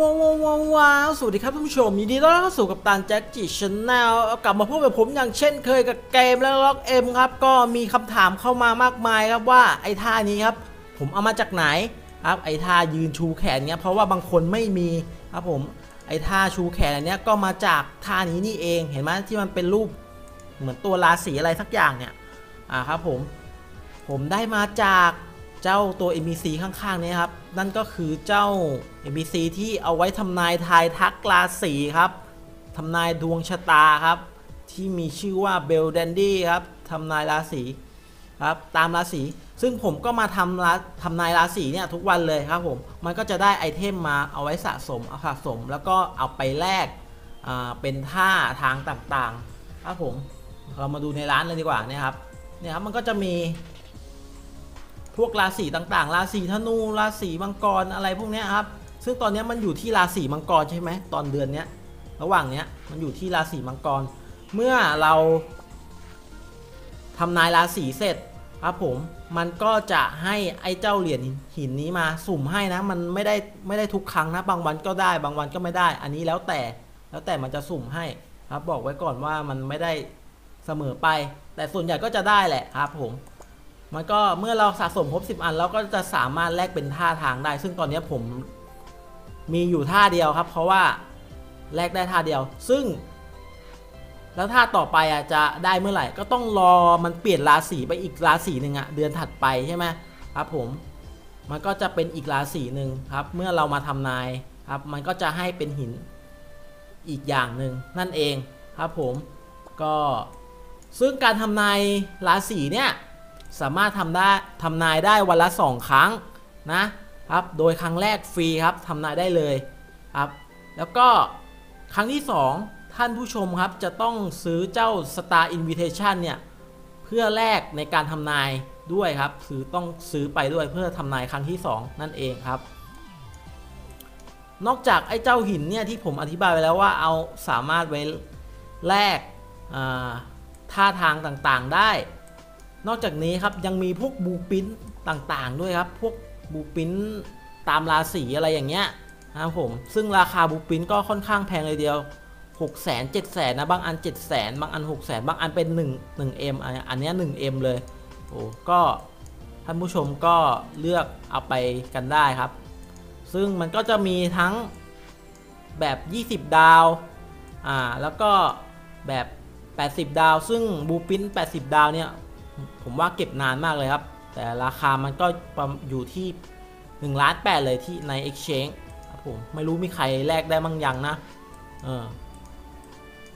ว้าวว้าวว้าวาสวัสดีครับท่านผู้ชมยินดีต้อนรับเข้าสู่กับตันแจ็คจิชแนลกลับมาพบกับผมอย่างเช่นเคยกับเกมแล้วล็อกเอ็มครับ ก็มีคำถามเข้ามามากมายครับว่าไอ้ท่านี้ครับ ผมเอามาจากไหนครับไอ้ท่ายืนชูแขนเนี้ยเพราะว่าบางคนไม่มีครับผมไอ้ท่าชูแขนอันเนี้ยก็มาจากท่านี้นี่เองเห็นไหมที่มันเป็นรูปเหมือนตัวราศีอะไรสักอย่างเนี่ยอ่าครับผมผมได้มาจาก เจ้าตัว NPC ข้างๆนี้ครับ นั่นก็คือเจ้า NPC ที่เอาไว้ทำนายทายทักราศีครับทำนายดวงชะตาครับ ที่มีชื่อว่าเบล d ดนดี้ครับทำนายราศีครับตามราศีซึ่งผมก็มาทำราทำนายราศีเนี่ยทุกวันเลยครับผม มันก็จะได้ไอเทมมาเอาไว้สะสมเอาสะสม แล้วก็เอาไปแลกเป็นท่าทางต่างๆ ครับผม เรามาดูในร้านเลยดีกว่าเนี่ยครับ เนี่ยครับมันก็จะมี วกราศีต่างๆ ราศีธนู ราศีมังกรอะไรพวกนี้ครับ ซึ่งตอนนี้มันอยู่ที่ราศีมังกรใช่ไหมตอนเดือนนี้ระหว่างนี้มันอยู่ที่ราศีมังกร เมื่อเราทำนายราศีเสร็จครับผมมันก็จะให้ไอ้เจ้าเหรียญหินนี้มาสุ่มให้นะ มันไม่ได้ไม่ได้ทุกครั้งนะ บางวันก็ได้ บางวันก็ไม่ได้ อันนี้แล้วแต่แล้วแต่มันจะสุ่มให้ครับบอกไว้ก่อนว่ามันไม่ได้เสมอไป แต่ส่วนใหญ่ก็จะได้แหละครับผม มันก็เมื่อเราสะสมครบ 10 อันเราก็จะสามารถแลกเป็นท่าทางได้ ซึ่งตอนนี้ผมมีอยู่ท่าเดียวครับ เพราะว่าแลกได้ท่าเดียว ซึ่ง แล้วท่าต่อไปอะจะได้เมื่อไหร่ ก็ต้องรอมันเปลี่ยนราศีไปอีกราศีหนึ่งอะเดือนถัดไปใช่ไหมครับผมมันก็จะเป็นอีกราศีหนึ่งครับ เมื่อเรามาทำนายครับ มันก็จะให้เป็นหินอีกอย่างหนึ่งนั่นเองครับผมก็ซึ่งการทำนายราศีเนี่ย สามารถทำได้ทำนายได้วันละ 2 ครั้งนะครับ โดยครั้งแรกฟรีครับทำนายได้เลยครับ แล้วก็ครั้งที่ 2 ท่านผู้ชมครับจะต้องซื้อเจ้า Star Invitation เนี่ย เพื่อแลกในการทำนายด้วยครับซื้อต้องซื้อไปด้วยเพื่อทำนายครั้งที่ 2 นั่นเองครับ นอกจากไอ้เจ้าหินเนี่ยที่ผมอธิบายไปแล้วว่าเอาสามารถไว้แลกท่าทางต่างๆได้ นอกจากนี้ครับยังมีพวกบูปินต่างๆ ด้วยครับ พวกบูปินตามราศีอะไรอย่างเงี้ยนะครับผม ซึ่งราคาบูปินก็ค่อนข้างแพงเลยเดียว6 0 0 0 0 7 0 0 0นะบางอัน 7 0 0 0 0บางอัน 6 0 0 0 0บางอันเป็น1 1 M อันอันเนี้ย1 M เลยโอ้ก็ท่านผู้ชมก็เลือกเอาไปกันได้ครับ ซึ่งมันก็จะมีทั้งแบบ 20 ดาวอ่าแล้วก็แบบ 80 ดาว ซึ่งบูปิน80 ดาวเนี่ย ผมว่าเก็บนานมากเลยครับ แต่ราคามันก็อยู่ที่1ล้านแเลยที่ใน Exchange ครับผมไม่รู้มีใครแลกได้บ้างยังนะเออ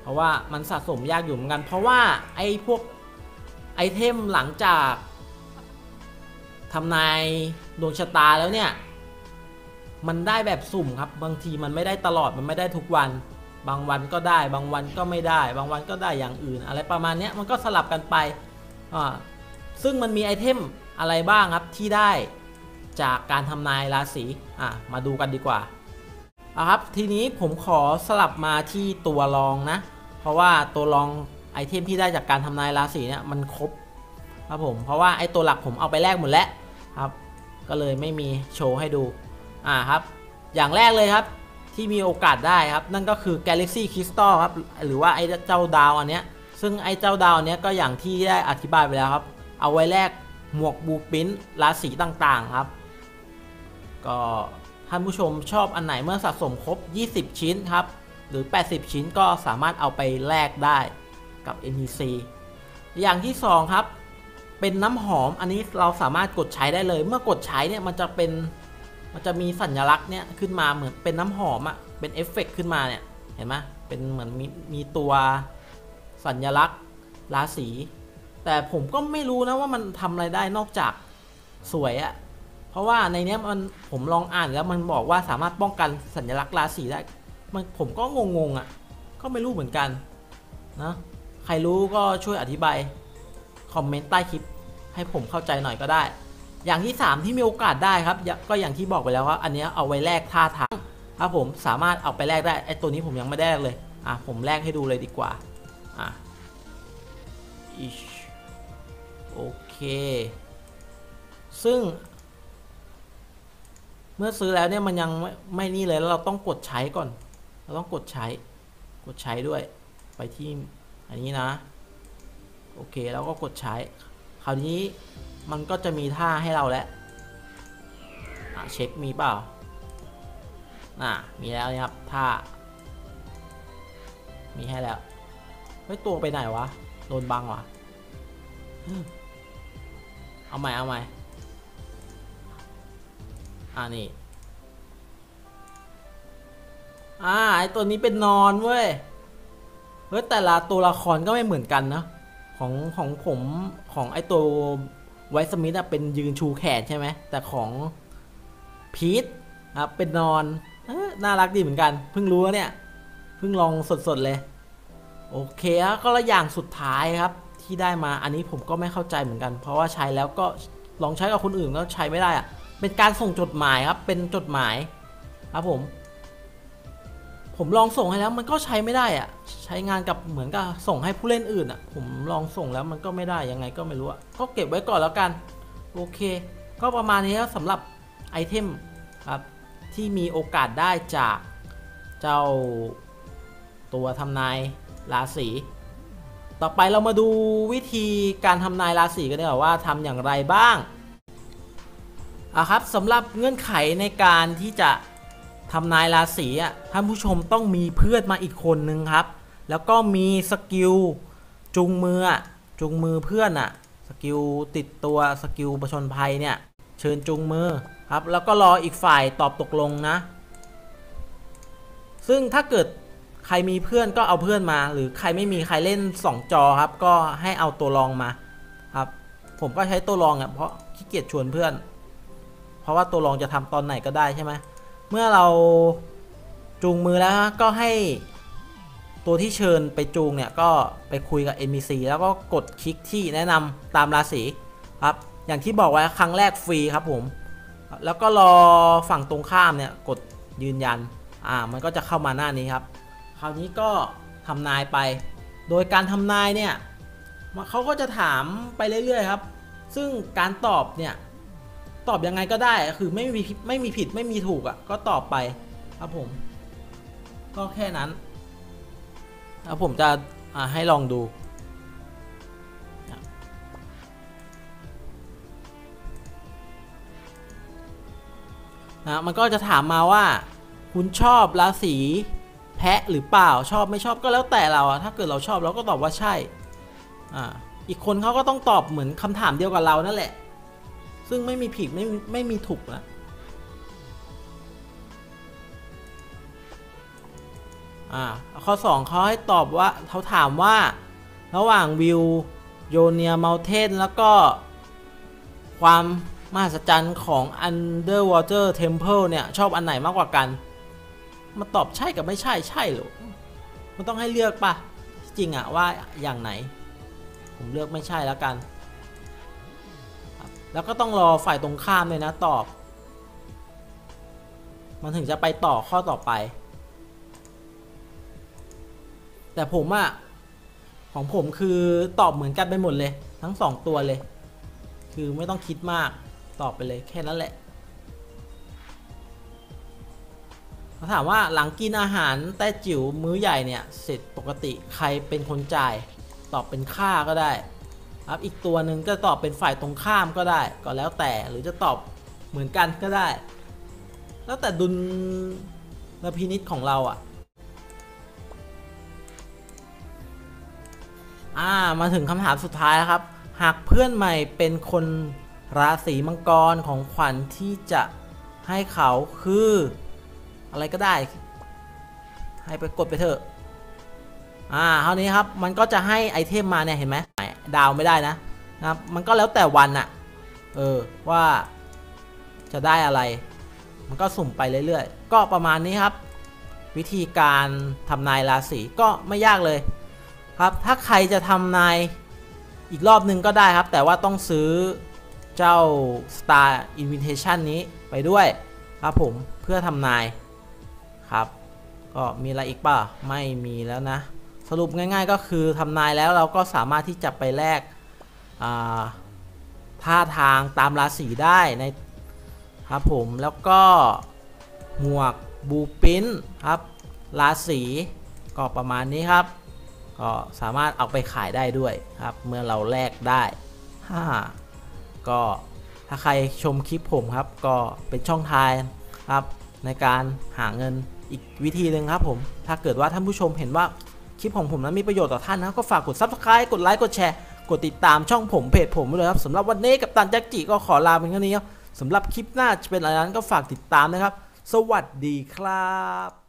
เพราะว่ามันสะสมยากอยู่เหมือนกัน เพราะว่าไอ้พวกไอเทมหลังจากทำนายดวงชะตาแล้วเนี่ย มันได้แบบสุ่มครับ บางทีมันไม่ได้ตลอดมันไม่ได้ทุกวัน บางวันก็ได้ บางวันก็ไม่ได้ บางวันก็ได้อย่างอื่น อะไรประมาณนี้มันก็สลับกันไป ซึ่งมันมีไอเทมอะไรบ้างครับที่ได้จากการทำนายราศีอะมาดูกันดีกว่าเอาครับทีนี้ผมขอสลับมาที่ตัวรองนะ เพราะว่าตัวรองไอเทมที่ได้จากการทำนายราศีเนี่ยมันครบครับผมเพราะว่าไอตัวหลักผมเอาไปแลกหมดแล้วครับก็เลยไม่มีโชว์ให้ดูอ่าครับอย่างแรกเลยครับที่มีโอกาสได้ครับ นั่นก็คือ Galaxy Crystal ครับหรือว่าไอเจ้าดาวอันเนี้ย ซึ่งไอ้เจ้าดาวเนี้ยก็อย่างที่ได้อธิบายไปแล้วครับ เอาไว้แลกหมวกบูปินราศีต่างๆครับ ก็ท่านผู้ชมชอบอันไหนเมื่อสะสมครบ 20 ชิ้นครับ หรือ 80 ชิ้นก็สามารถเอาไปแลกได้กับ NPC อย่างที่ 2 ครับ เป็นน้ำหอมอันนี้เราสามารถกดใช้ได้เลย เมื่อกดใช้เนี่ยมันจะเป็นมันจะมีสัญลักษณ์เนี่ยขึ้นมาเหมือนเป็นน้ำหอมอะ่ะเป็นเอฟเฟกขึ้นมาเนี่ยเห็นไหมเป็นเหมือนมีมีตัว สัญลักษณ์ราศีแต่ผมก็ไม่รู้นะว่ามันทำอะไรได้นอกจากสวยอะเพราะว่าในเนี้ยมันผมลองอ่านแล้วมันบอกว่าสามารถป้องกันสัญลักษณ์ราศีได้มันผมก็งงๆอะก็ไม่รู้เหมือนกันนะใครรู้ก็ช่วยอธิบายคอมเมนต์ใต้คลิปให้ผมเข้าใจหน่อยก็ได้ อย่างที่ 3 ที่มีโอกาสได้ครับ ก็อย่างที่บอกไปแล้วว่าอันนี้เอาไว้แลกท่าทางถ้าผมสามารถเอาไปแลกได้ไอตัวนี้ผมยังไม่ได้เลยอะผมแลกให้ดูเลยดีกว่า อะอิชโอเค ซึ่ง เมื่อซื้อแล้วเนี่ยมันยังไม่ไม่นี่เลยแล้วเราต้องกดใช้ก่อน เราต้องกดใช้ กดใช้ด้วย ไปที่อันนี้นะ โอเคแล้วก็กดใช้ คราวนี้มันก็จะมีท่าให้เราแล้วอะเช็คมีเปล่าอะมีแล้วนะครับท่า มีให้แล้ว ฮ้ยตัวไปไหนวะ โดนบังวะเอาใหม่เอาใหม่ อ่านี่ อ่าไอตัวนี้เป็นนอนเว้ย เฮ้ยแต่ละตัวละครก็ไม่เหมือนกันนะ ของของผมของไอตัวไวท์สมิธอะเป็นยืนชูแขนใช่ไหม แต่ของพีทครับเป็นนอนน่ารักดีเหมือนกัน เพิ่งรู้ว่าเนี่ย เพิ่งลองสดๆเลย โอเคแล้วก็ละอย่างสุดท้ายครับที่ได้มาอันนี้ผมก็ไม่เข้าใจเหมือนกัน เพราะว่าใช้แล้วก็ลองใช้กับคนอื่นก็ใช้ไม่ได้อะเป็นการส่งจดหมายครับ เป็นจดหมายครับผม ผมลองส่งให้แล้วมันก็ใช้ไม่ได้อะใช้งานกับเหมือนกับส่งให้ผู้เล่นอื่นอะผมลองส่งแล้วมันก็ไม่ได้ยังไงก็ไม่รู้อะก็เก็บไว้ก่อนแล้วกันโอเค ก็ประมาณนี้ครับสำหรับไอเทมครับที่มีโอกาสได้จากเจ้าตัวทำนาย ราศีต่อไปเรามาดูวิธีการทำนายราศีกันดีกว่าว่าทำอย่างไรบ้างอะครับสำหรับเงื่อนไขในการที่จะทำนายราศีอะท่านผู้ชมต้องมีเพื่อนมาอีกคนนึงครับ แล้วก็มีสกิลจูงมือจูงมือเพื่อนอะสกิลติดตัวสกิลประชนภัยเนี่ยเชิญจูงมือครับ แล้วก็รออีกฝ่ายตอบตกลงนะ ซึ่งถ้าเกิด ใครมีเพื่อนก็เอาเพื่อนมา หรือใครไม่มีใครเล่น 2 จอครับ ก็ให้เอาตัวรองมาครับ ผมก็ใช้ตัวรองอะเพราะขี้เกียจชวนเพื่อน เพราะว่าตัวรองจะทำตอนไหนก็ได้ใช่ไหมเมื่อเราจูงมือแล้วก็ให้ตัวที่เชิญไปจูงเนี่ยก็ไปคุยกับ NPC แล้วก็กดคลิกที่แนะนำตามราศีครับ อย่างที่บอกไว้ครั้งแรกฟรีครับผม แล้วก็รอฝั่งตรงข้ามเนี่ยกดยืนยัน อ่า มันก็จะเข้ามาหน้านี้ครับ คราวนี้ก็ทำนายไป โดยการทำนายเนี่ยเขาก็จะถามไปเรื่อยๆครับ ซึ่งการตอบเนี่ยตอบยังไงก็ได้คือไม่มีไม่มีผิดไม่มีถูกอะ่ะก็ตอบไปครับผม ก็แค่นั้นแล้วผมจะให้ลองดูนะมันก็จะถามมาว่า คุณชอบราศี แพะหรือเปล่าชอบไม่ชอบก็แล้วแต่เราอะถ้าเกิดเราชอบเราก็ตอบว่าใช่อ่าอีกคนเขาก็ต้องตอบเหมือนคำถามเดียวกับเรานั่นแหละ ซึ่งไม่มีผิดไม่ไม่มีถูกนะอ่าข้อ2เขาให้ตอบว่าเขาถามว่า ระหว่างวิวโยเนียเมลเทนแล้วก็ ความมหัศจรรย์ของ Underwater Temple เนี่ย ชอบอันไหนมากกว่ากัน มาตอบใช่กับไม่ใช่ใช่หรอมันต้องให้เลือกปะจริงอะว่าอย่างไหน ผมเลือกไม่ใช่แล้วกัน แล้วก็ต้องรอฝ่ายตรงข้ามเลยนะตอบ มันถึงจะไปต่อข้อต่อไป แต่ผมอะของผมคือตอบเหมือนกันไปหมดเลย ทั้งสองตัวเลย คือไม่ต้องคิดมากตอบไปเลยแค่นั้นแหละ ถามว่าหลังกินอาหารแต้จิ๋วมื้อใหญ่เนี่ยเสร็จปกติใครเป็นคนจ่าย ตอบเป็นค่าก็ได้ครับอีกตัวหนึ่งก็ตอบเป็นฝ่ายตรงข้ามก็ได้ ก็แล้วแต่หรือจะตอบเหมือนกันก็ได้ แล้วแต่ดุลพินิษของเราอะ่ะอ่ามาถึงคำถามสุดท้ายครับ หากเพื่อนใหม่เป็นคนราศีมังกรของขวัญที่จะให้เขาคือ อะไรก็ได้ ให้ไปกดไปเถอะ อ่าเท่านี้ครับ มันก็จะให้ไอเทมมาเนี่ยเห็นไหมดาวไม่ได้นะนะครับ มันก็แล้วแต่วันอะเออ ว่าจะได้อะไร มันก็สุ่มไปเรื่อยๆ ก็ประมาณนี้ครับ วิธีการทำนายราศีก็ไม่ยากเลย ครับ ถ้าใครจะทำนายอีกรอบนึงก็ได้ครับ แต่ว่าต้องซื้อเจ้า Star Invitation นี้ไปด้วยครับผมเพื่อทำนาย ครับ ก็มีอะไรอีกป่ะ ไม่มีแล้วนะ สรุปง่าย ๆ ก็คือทำนายแล้วเราก็สามารถที่จะไปแลกท่าทางตามราศีได้ในครับผมแล้วก็หมวกบูปินครับราศีก็ประมาณนี้ครับ ก็สามารถเอาไปขายได้ด้วยครับ เมื่อเราแลกได้ห้าก็ถ้าใครชมคลิปผมครับ ก็เป็นช่องทางครับ ในการหาเงิน อีกวิธีหนึ่งครับผม ถ้าเกิดว่าท่านผู้ชมเห็นว่าคลิปของผมนั้นมีประโยชน์ต่อท่านนะก็ฝากกด subscribe กดไลค์กดแชร์กดติดตามช่องผมเพจผมไว้เลยครับสำหรับวันนี้กับตันแจ็คจิก็ขอลาเป็นแค่นี้ครับสำหรับคลิปหน้าจะเป็นอะไรนั้นก็ฝากติดตามนะครับ สวัสดีครับ